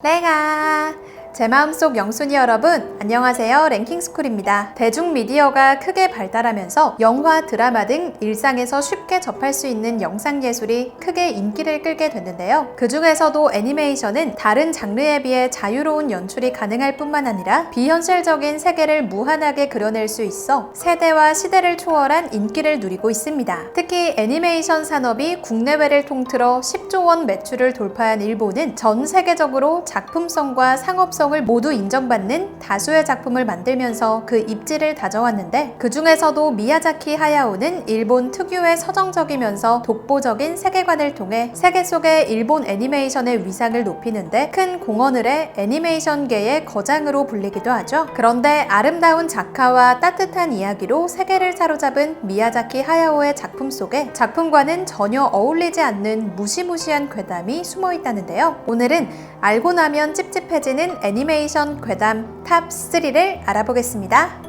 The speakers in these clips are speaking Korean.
내가 제 마음속 영순이 여러분 안녕하세요. 랭킹스쿨입니다. 대중미디어가 크게 발달하면서 영화 드라마 등 일상에서 쉽게 접할 수 있는 영상예술이 크게 인기를 끌게 됐는데요. 그 중에서도 애니메이션은 다른 장르에 비해 자유로운 연출이 가능할 뿐만 아니라 비현실적인 세계를 무한하게 그려낼 수 있어 세대와 시대를 초월한 인기를 누리고 있습니다. 특히 애니메이션 산업이 국내외를 통틀어 10조 원 매출을 돌파한 일본은 전 세계적으로 작품성과 상업 성을 모두 인정받는 다수의 작품을 만들면서 그 입지를 다져왔는데 그 중에서도 미야자키 하야오는 일본 특유의 서정적이면서 독보적인 세계관을 통해 세계 속의 일본 애니메이션의 위상을 높이는데 큰 공헌을 해 애니메이션계의 거장으로 불리기도 하죠. 그런데 아름다운 작화와 따뜻한 이야기로 세계를 사로잡은 미야자키 하야오의 작품 속에 작품과는 전혀 어울리지 않는 무시무시한 괴담이 숨어 있다는데요. 오늘은 알고 나면 찝찝해지는 애니메이션 괴담 탑 3를 알아보겠습니다.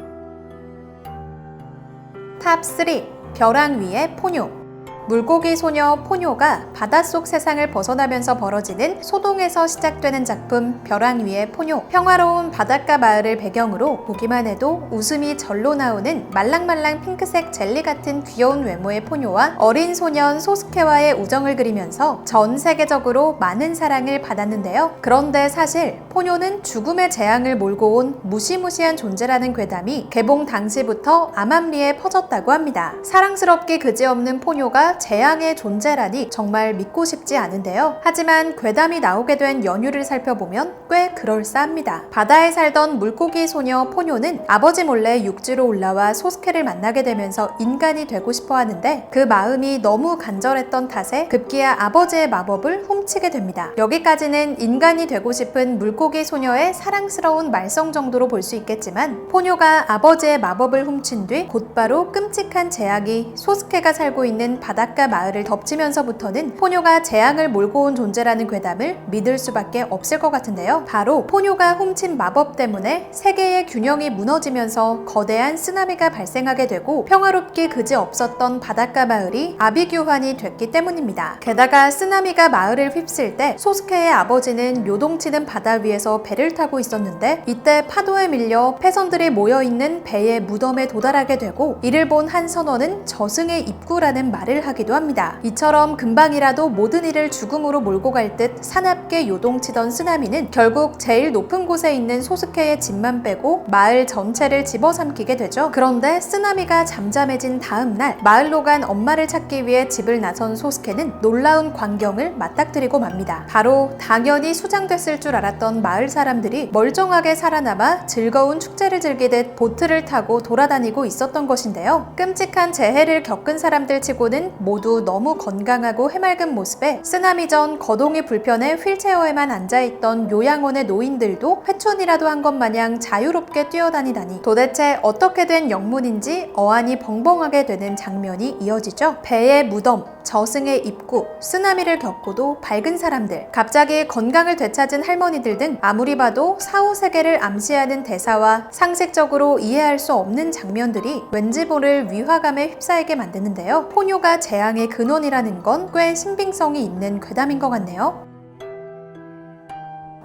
탑 3. 벼랑 위의 포뇨. 물고기 소녀 포뇨가 바닷속 세상을 벗어나면서 벌어지는 소동에서 시작되는 작품 벼랑 위의 포뇨. 평화로운 바닷가 마을을 배경으로 보기만 해도 웃음이 절로 나오는 말랑말랑 핑크색 젤리 같은 귀여운 외모의 포뇨와 어린 소년 소스케와의 우정을 그리면서 전 세계적으로 많은 사랑을 받았는데요. 그런데 사실 포뇨는 죽음의 재앙을 몰고 온 무시무시한 존재라는 괴담이 개봉 당시부터 암암리에 퍼졌다고 합니다. 사랑스럽기 그지없는 포뇨가 재앙의 존재라니 정말 믿고 싶지 않은데요. 하지만 괴담이 나오게 된 연유를 살펴보면 꽤 그럴싸합니다. 바다에 살던 물고기 소녀 포뇨는 아버지 몰래 육지로 올라와 소스케를 만나게 되면서 인간이 되고 싶어 하는데 그 마음이 너무 간절했던 탓에 급기야 아버지의 마법을 훔치게 됩니다. 여기까지는 인간이 되고 싶은 물고기 소녀의 사랑스러운 말썽 정도로 볼 수 있겠지만 포뇨가 아버지의 마법을 훔친 뒤 곧바로 끔찍한 제약이 소스케가 살고 있는 바닷 가 마을을 덮치면서부터는 포뇨가 재앙을 몰고 온 존재라는 괴담을 믿을 수밖에 없을 것 같은데요. 바로 포뇨가 훔친 마법 때문에 세계의 균형이 무너지면서 거대한 쓰나미가 발생하게 되고 평화롭기 그지 없었던 바닷가 마을이 아비규환이 됐기 때문입니다. 게다가 쓰나미가 마을을 휩쓸 때 소스케의 아버지는 요동치는 바다 위에서 배를 타고 있었는데 이때 파도에 밀려 패선들이 모여 있는 배의 무덤에 도달하게 되고 이를 본 한 선원은 저승의 입구라는 말을 하기도 합니다. 이처럼 금방이라도 모든 일을 죽음으로 몰고 갈 듯 사납게 요동치던 쓰나미는 결국 제일 높은 곳에 있는 소스케의 집만 빼고 마을 전체를 집어삼키게 되죠. 그런데 쓰나미가 잠잠해진 다음 날 마을로 간 엄마를 찾기 위해 집을 나선 소스케는 놀라운 광경을 맞닥뜨리고 맙니다. 바로 당연히 수장됐을 줄 알았던 마을 사람들이 멀쩡하게 살아남아 즐거운 축제를 즐기듯 보트를 타고 돌아다니고 있었던 것인데요. 끔찍한 재해를 겪은 사람들 치고는 모두 너무 건강하고 해맑은 모습에 쓰나미 전 거동이 불편해 휠체어에만 앉아있던 요양원의 노인들도 회촌이라도 한 것 마냥 자유롭게 뛰어다니다니 도대체 어떻게 된 영문인지 어안이 벙벙하게 되는 장면이 이어지죠. 배의 무덤, 저승의 입구, 쓰나미를 겪고도 밝은 사람들, 갑자기 건강을 되찾은 할머니들 등 아무리 봐도 사후 세계를 암시하는 대사와 상식적으로 이해할 수 없는 장면들이 왠지 모를 위화감에 휩싸이게 만드는데요. 포뇨가 재앙의 근원이라는 건 꽤 신빙성이 있는 괴담인 것 같네요.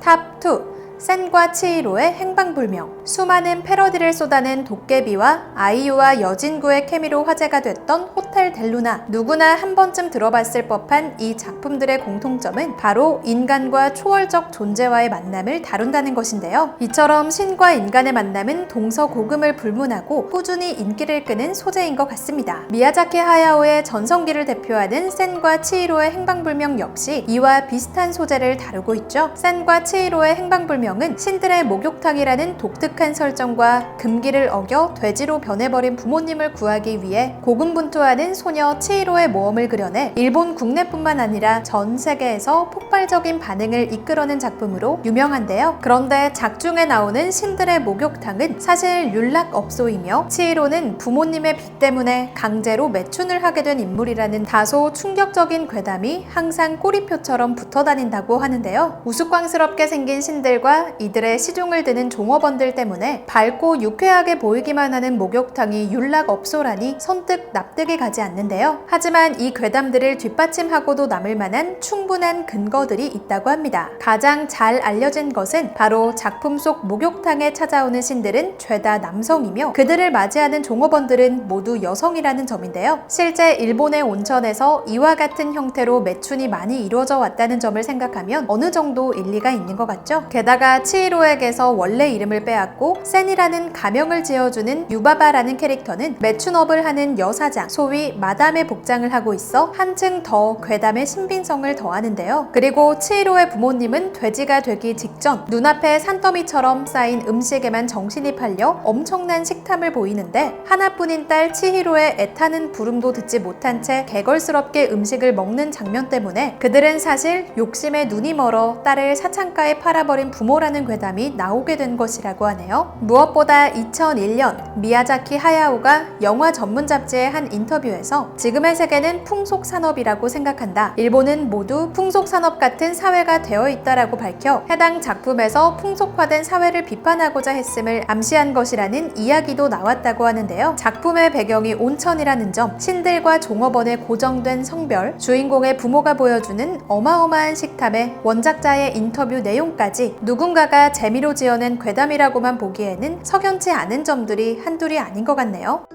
탑 2. 센과 치히로의 행방불명 수많은 패러디를 쏟아낸 도깨비와 아이유와 여진구의 케미로 화제가 됐던 호텔 델루나 누구나 한 번쯤 들어봤을 법한 이 작품들의 공통점은 바로 인간과 초월적 존재와의 만남을 다룬다는 것인데요. 이처럼 신과 인간의 만남은 동서고금을 불문하고 꾸준히 인기를 끄는 소재인 것 같습니다. 미야자키 하야오의 전성기를 대표하는 센과 치히로의 행방불명 역시 이와 비슷한 소재를 다루고 있죠. 센과 치히로의 행방불명 명은 신들의 목욕탕이라는 독특한 설정과 금기를 어겨 돼지로 변해버린 부모님을 구하기 위해 고군분투하는 소녀 치히로의 모험을 그려내 일본 국내뿐만 아니라 전 세계에서 폭발적인 반응을 이끌어낸 작품으로 유명한데요. 그런데 작중에 나오는 신들의 목욕탕은 사실 윤락업소이며 치히로는 부모님의 빚 때문에 강제로 매춘을 하게 된 인물이라는 다소 충격적인 괴담이 항상 꼬리표처럼 붙어 다닌다고 하는데요. 우스꽝스럽게 생긴 신들과 이들의 시중을 드는 종업원들 때문에 밝고 유쾌하게 보이기만 하는 목욕탕이 윤락업소라니 선뜻 납득이 가지 않는데요. 하지만 이 괴담들을 뒷받침하고도 남을 만한 충분한 근거들이 있다고 합니다. 가장 잘 알려진 것은 바로 작품 속 목욕탕에 찾아오는 신들은 죄다 남성이며 그들을 맞이하는 종업원들은 모두 여성이라는 점인데요. 실제 일본의 온천에서 이와 같은 형태로 매춘이 많이 이루어져 왔다는 점을 생각하면 어느 정도 일리가 있는 것 같죠? 게다가 치히로에게서 원래 이름을 빼앗고 센이라는 가명을 지어주는 유바바라는 캐릭터는 매춘업을 하는 여사장, 소위 마담의 복장을 하고 있어 한층 더 괴담의 신빙성을 더하는데요. 그리고 치히로의 부모님은 돼지가 되기 직전 눈앞에 산더미처럼 쌓인 음식에만 정신이 팔려 엄청난 식탐을 보이는데 하나뿐인 딸 치히로의 애타는 부름도 듣지 못한 채 개걸스럽게 음식을 먹는 장면 때문에 그들은 사실 욕심에 눈이 멀어 딸을 사창가에 팔아버린 부모 라는 괴담이 나오게 된 것이라고 하네요. 무엇보다 2001년 미야자키 하야오가 영화 전문 잡지의 한 인터뷰에서 지금의 세계는 풍속 산업이라고 생각한다. 일본은 모두 풍속 산업 같은 사회가 되어 있다라고 밝혀 해당 작품에서 풍속화된 사회를 비판하고자 했음을 암시한 것이라는 이야기도 나왔다고 하는데요. 작품의 배경이 온천이라는 점, 신들과 종업원의 고정된 성별, 주인공의 부모가 보여주는 어마어마한 식탐에 원작자의 인터뷰 내용까지 누 군가가 재미로 지어낸 괴담이라고만 보기에는 석연치 않은 점들이 한둘이 아닌 것 같네요.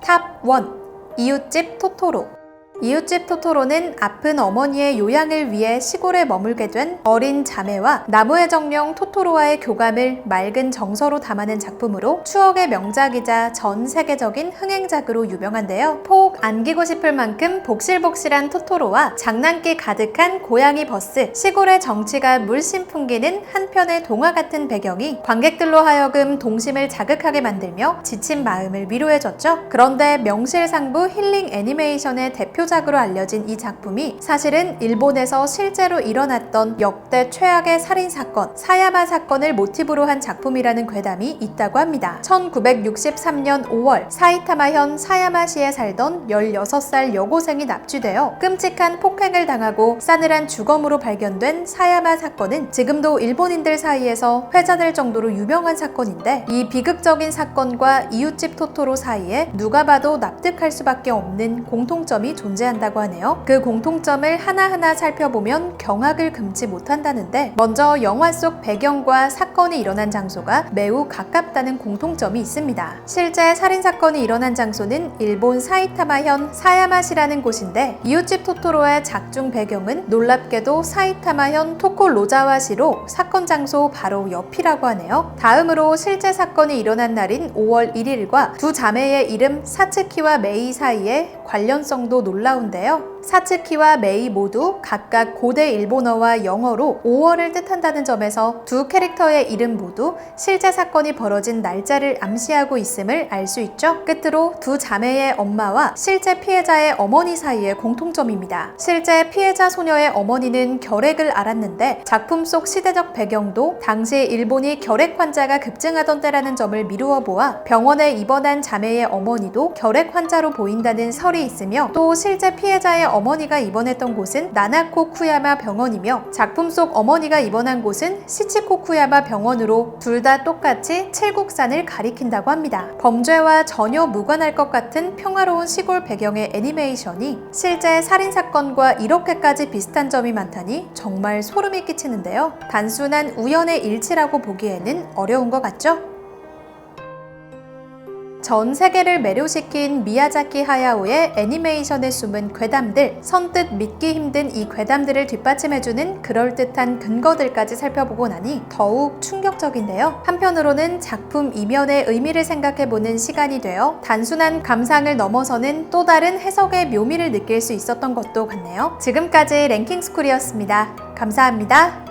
탑 1. 이웃집 토토로 이웃집 토토로는 아픈 어머니의 요양을 위해 시골에 머물게 된 어린 자매와 나무의 정령 토토로와의 교감을 맑은 정서로 담아낸 작품으로 추억의 명작이자 전 세계적인 흥행작으로 유명한데요. 폭 안기고 싶을 만큼 복실복실한 토토로와 장난기 가득한 고양이 버스, 시골의 정치가 물씬 풍기는 한편의 동화 같은 배경이 관객들로 하여금 동심을 자극하게 만들며 지친 마음을 위로해줬죠. 그런데 명실상부 힐링 애니메이션의 대표 대표작으로 알려진 이 작품이 사실은 일본에서 실제로 일어났던 역대 최악의 살인 사건, 사야마 사건을 모티브로 한 작품이라는 괴담이 있다고 합니다. 1963년 5월 사이타마현 사야마시에 살던 16살 여고생이 납치되어 끔찍한 폭행을 당하고 싸늘한 주검으로 발견된 사야마 사건은 지금도 일본인들 사이에서 회자될 정도로 유명한 사건인데 이 비극적인 사건과 이웃집 토토로 사이에 누가 봐도 납득할 수밖에 없는 공통점이 존재합니다. 존재한다고 하네요. 그 공통점을 하나하나 살펴보면 경악을 금치 못한다는데 먼저 영화 속 배경과 사건이 일어난 장소가 매우 가깝다는 공통점이 있습니다. 실제 살인 사건이 일어난 장소는 일본 사이타마현 사야마시라는 곳인데 이웃집 토토로의 작중 배경은 놀랍게도 사이타마현 토코로자와시로 사건 장소 바로 옆이라고 하네요. 다음으로 실제 사건이 일어난 날인 5월 1일과 두 자매의 이름 사츠키와 메이 사이에 관련성도 놀 라운데요. 사츠키와 메이 모두 각각 고대 일본어와 영어로 5월을 뜻한다는 점에서 두 캐릭터의 이름 모두 실제 사건이 벌어진 날짜를 암시하고 있음을 알 수 있죠. 끝으로 두 자매의 엄마와 실제 피해자의 어머니 사이의 공통점입니다. 실제 피해자 소녀의 어머니는 결핵을 앓았는데 작품 속 시대적 배경도 당시 일본이 결핵 환자가 급증하던 때라는 점을 미루어 보아 병원에 입원한 자매의 어머니도 결핵 환자로 보인다는 설이 있으며 또 실제 피해자의 어머니가 입원했던 곳은 나나코 쿠야마 병원이며 작품 속 어머니가 입원한 곳은 시치코 쿠야마 병원으로 둘 다 똑같이 칠국산을 가리킨다고 합니다. 범죄와 전혀 무관할 것 같은 평화로운 시골 배경의 애니메이션이 실제 살인사건과 이렇게까지 비슷한 점이 많다니 정말 소름이 끼치는데요. 단순한 우연의 일치라고 보기에는 어려운 것 같죠? 전 세계를 매료시킨 미야자키 하야오의 애니메이션에 숨은 괴담들, 선뜻 믿기 힘든 이 괴담들을 뒷받침해주는 그럴듯한 근거들까지 살펴보고 나니 더욱 충격적인데요. 한편으로는 작품 이면의 의미를 생각해보는 시간이 되어 단순한 감상을 넘어서는 또 다른 해석의 묘미를 느낄 수 있었던 것도 같네요. 지금까지 랭킹스쿨이었습니다. 감사합니다.